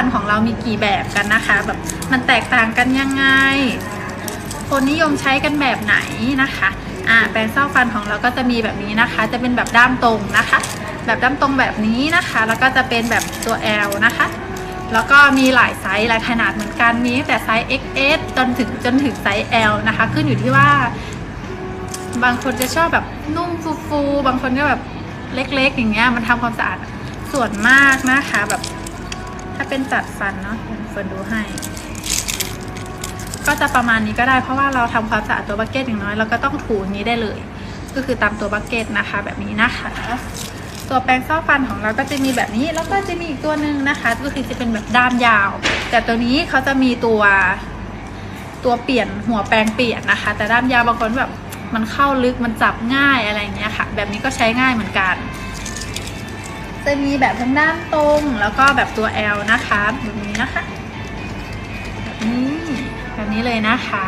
ฟันของเรามีกี่แบบกันนะคะแบบมันแตกต่างกันยังไง คนนิยมใช้กันแบบไหนนะคะอ่าแปรงซอกฟันของเราก็จะมีแบบนี้นะคะ จะเป็นแบบด้ามตรงนะคะ แบบด้ามตรงแบบนี้นะคะ แล้วก็จะเป็นแบบตัว L นะคะแล้วก็มีหลายไซส์หลายขนาดเหมือนกันมีตั้งแต่ไซส์ XS จนถึงจนถึงไซส์ L นะคะ ขึ้นอยู่ที่ว่า บางคนจะชอบแบบนุ่มฟูๆบางคนก็แบบเล็กๆ อย่างเงี้ยมันทำความสะอาดส่วนมากนะคะแบบ ถ้าเป็นจัดฟันเนาะเฟิร์นดูให้ ก็จะประมาณนี้ก็ได้เพราะว่าเราทำความสะอาดตัวบักเก็ตอย่างน้อยเราก็ต้องถูอย่างนี้ได้เลย ก็คือตามตัวบักเก็ตนะคะ แบบนี้นะคะ ตัวแปรงซอฟันของเราก็จะมีแบบนี้แล้วก็จะมีอีกตัวหนึ่งนะคะ ก็คือจะเป็นแบบด้ามยาว แต่ตัวนี้เขาจะมีตัวตัวเปลี่ยนหัวแปรงเปลี่ยนนะคะ แต่ด้ามยาวบางคนแบบมันเข้าลึกมันจับง่ายอะไรอย่างเงี้ยค่ะ แบบนี้ก็ใช้ง่ายเหมือนกัน จะมีแบบทางด้านตรงแล้วก็แบบตัว L นะคะแบบนี้นะคะ แบบนี้แบบนี้เลยนะคะ